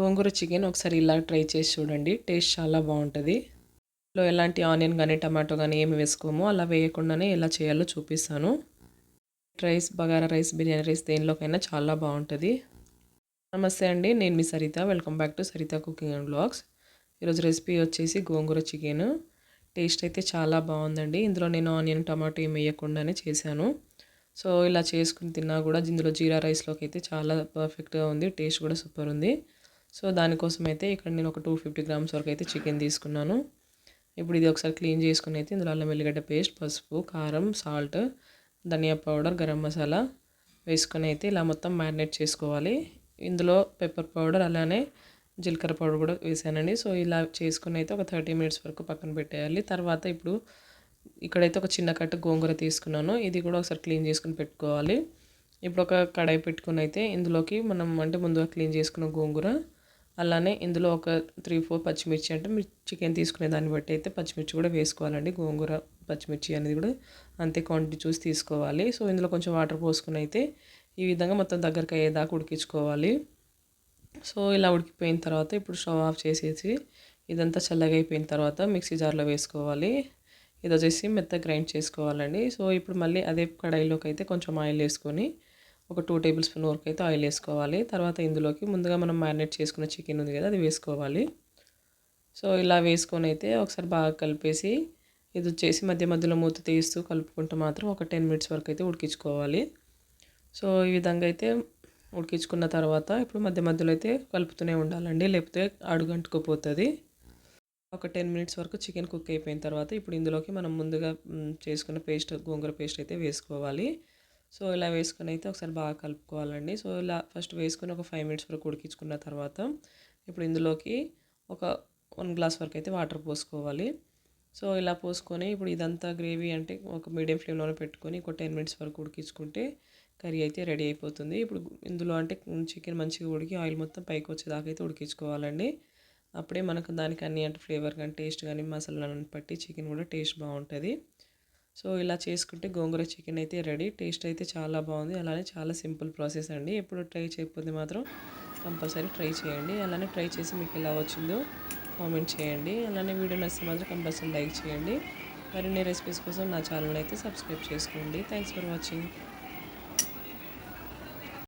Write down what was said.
గోంగూర chicken ఒకసారి ఇలా try చేసి చూడండి. టేస్ట్ చాలా బాగుంటుంది. లో ఎలాంటి ఆనియన్ కానీ టమాటో కానీ ఏమి వేసుకోమో. అలా వేయకుండానే ఎలా చేయాలో చూపిస్తాను. Rice bagara rice biryani rice దేనిలోకైనా చాలా బాగుంటుంది. నమస్తే అండి నేను మీ Saritha. Welcome back to Saritha cooking and blogs ఈరోజు రెసిపీ వచ్చేసి గోంగూర చికెన్. టేస్ట్ అయితే చాలా బాగుందండి. ఇందులో నేను ఆనియన్ టమాటో ఏం వేయకుండానే చేశాను. సో ఇలా చేసుకుని తిన్నా కూడా ఇందులో జీరా రైస్లోకి అయితే చాలా పర్ఫెక్ట్గా ఉంది. టేస్ట్ కూడా సూపర్ ఉంది. సో దానికోసం అయితే ఇక్కడ నేను ఒక టూ ఫిఫ్టీ గ్రామ్స్ వరకు అయితే చికెన్ తీసుకున్నాను. ఇప్పుడు ఇది ఒకసారి క్లీన్ చేసుకుని అయితే ఇందులో అల్లం వెల్లిగడ్డ పేస్ట్ పసుపు కారం సాల్ట్ ధనియా పౌడర్ గరం మసాలా వేసుకొని అయితే ఇలా మొత్తం మ్యారినేట్ చేసుకోవాలి. ఇందులో పెప్పర్ పౌడర్ అలానే జీలకర్ర పౌడర్ కూడా వేసానండి. సో ఇలా చేసుకుని అయితే ఒక థర్టీ మినిట్స్ వరకు పక్కన పెట్టేయాలి. తర్వాత ఇప్పుడు ఇక్కడైతే ఒక చిన్న కట్ట గోంగూర తీసుకున్నాను. ఇది కూడా ఒకసారి క్లీన్ చేసుకుని పెట్టుకోవాలి. ఇప్పుడు ఒక కడాయి పెట్టుకుని అయితే ఇందులోకి మనం అంటే ముందుగా క్లీన్ చేసుకున్న గోంగూర అలానే ఇందులో ఒక త్రీ ఫోర్ పచ్చిమిర్చి అంటే మీరు చికెన్ తీసుకునే దాన్ని బట్టి అయితే పచ్చిమిర్చి కూడా వేసుకోవాలండి. గోంగూర పచ్చిమిర్చి అనేది కూడా అంతే క్వాంటిటీ చూసి తీసుకోవాలి. సో ఇందులో కొంచెం వాటర్ పోసుకుని అయితే ఈ విధంగా మొత్తం దగ్గరికి అయ్యేదాకా ఉడికించుకోవాలి. సో ఇలా ఉడికిపోయిన తర్వాత ఇప్పుడు స్టవ్ ఆఫ్ చేసేసి ఇదంతా చల్లగా అయిపోయిన తర్వాత మిక్సీ జార్లో వేసుకోవాలి. ఇది వచ్చేసి మెత్త గ్రైండ్ చేసుకోవాలండి. సో ఇప్పుడు మళ్ళీ అదే కడాయిలోకి అయితే కొంచెం ఆయిల్ వేసుకొని ఒక టూ టేబుల్ స్పూన్ వరకు అయితే ఆయిల్ వేసుకోవాలి. తర్వాత ఇందులోకి ముందుగా మనం మ్యారినేట్ చేసుకున్న చికెన్ ఉంది కదా అది వేసుకోవాలి. సో ఇలా వేసుకొని అయితే ఒకసారి బాగా కలిపేసి ఇది వచ్చేసి మధ్య మధ్యలో మూత తీస్తూ కలుపుకుంటూ మాత్రం ఒక టెన్ మినిట్స్ వరకు అయితే ఉడికించుకోవాలి. సో ఈ విధంగా అయితే ఉడికించుకున్న తర్వాత ఇప్పుడు మధ్య మధ్యలో అయితే కలుపుతూనే ఉండాలండి లేకపోతే అడుగంటుకుపోతుంది. ఒక టెన్ మినిట్స్ వరకు చికెన్ కుక్ అయిపోయిన తర్వాత ఇప్పుడు ఇందులోకి మనం ముందుగా చేసుకున్న పేస్ట్ గోంగూర పేస్ట్ అయితే వేసుకోవాలి. సో ఇలా వేసుకొని అయితే ఒకసారి బాగా కలుపుకోవాలండి. సో ఇలా ఫస్ట్ వేసుకొని ఒక ఫైవ్ మినిట్స్ వరకు ఉడికించుకున్న తర్వాత ఇప్పుడు ఇందులోకి ఒక వన్ గ్లాస్ వరకు అయితే వాటర్ పోసుకోవాలి. సో ఇలా పోసుకొని ఇప్పుడు ఇదంతా గ్రేవీ అంటే ఒక మీడియం ఫ్లేమ్లోనే పెట్టుకొని ఒక టెన్ మినిట్స్ వరకు ఉడికించుకుంటే కర్రీ అయితే రెడీ అయిపోతుంది. ఇప్పుడు ఇందులో అంటే చికెన్ మంచిగా ఉడికి ఆయిల్ మొత్తం పైకి వచ్చేదాకా అయితే ఉడికించుకోవాలండి. అప్పుడే మనకు దానికి అన్ని అంటే ఫ్లేవర్ కానీ టేస్ట్ కానీ మసాలాలను బట్టి చికెన్ కూడా టేస్ట్ బాగుంటుంది. సో ఇలా చేసుకుంటే గోంగూర చికెన్ అయితే రెడీ. టేస్ట్ అయితే చాలా బాగుంది. అలానే చాలా సింపుల్ ప్రాసెస్ అండి. ఎప్పుడు ట్రై చేయకపోతే మాత్రం కంపల్సరీ ట్రై చేయండి. అలానే ట్రై చేసి మీకు ఎలా వచ్చిందో కామెంట్ చేయండి. అలానే వీడియో నచ్చితే మాత్రం కంపల్సరీ లైక్ చేయండి. మరిన్ని రెసిపీస్ కోసం నా ఛానల్ అయితే సబ్స్క్రైబ్ చేసుకోండి. Thanks for watching.